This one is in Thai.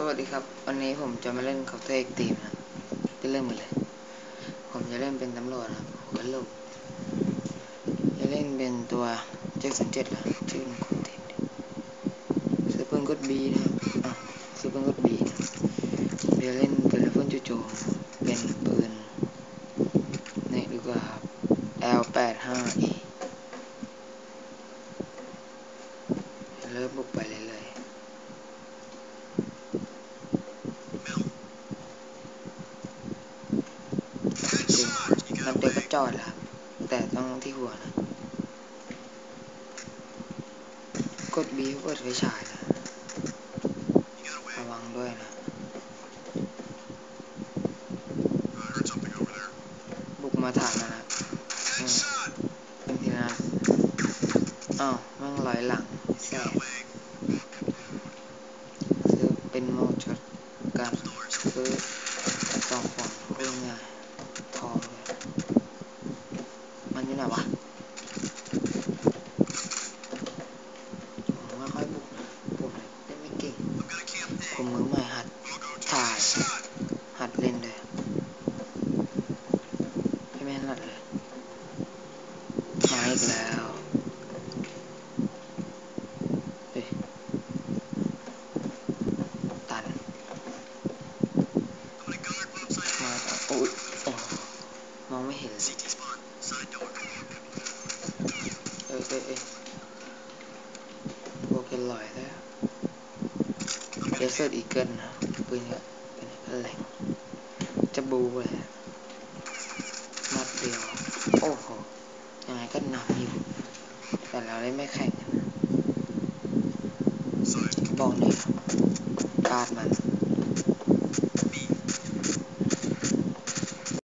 สวัสดีครับ วันนี้ผมจะมาเล่นกับตัวเอกทีมนะจะเล่นหมดเลย ผมจะเล่นเป็นตำรวจครับหัวลูกจะเล่นเป็นตัวเจ็ดสิบเจ็ดนะชื่อมันคนทีมดิซื้อปืนกดบีนะครับอะซื้อปืนกดบีจะเล่นเป็นเฟิลจู่โจเป็นปืนนี่ดีกว่าครับ L85E เริ่มบุกไปเลยเลย จริง นัดเดียวก็จอดแล้วครับแต่ต้องที่หัวนะ กดบีเปิดไฟฉายนะระวังด้วยนะ บุกมาฐานนะนะเป็นทีนะอ้าวมั่งลอยหลังแสบซื้อเป็นโมดช็อตกันซื้อสองฝั่งเรื่องง่ายทองเลย มันอยู่ไหนวะ ผมไม่ค่อยบุกผมเล่นไม่เก่ง ผมมือใหม่หัดถ่ายหัดเล่นเลยพี่แม่นหัดเลยมาอีกแล้วเฮ้ยตันมาโอ้ยโอ้มองไม่เห็นเลยเอ้ยเอ้ยเอ้ยโบเกนลอยแล้ว เดสเซอร์อีเกิลนะปืนเนี่ยเป็นอะไรจะบูเลยอะนัดเดียว โอ้โห ยังไงก็นำอยู่ แต่เราได้ไม่แข่งกันนะบอกเลยการดมัน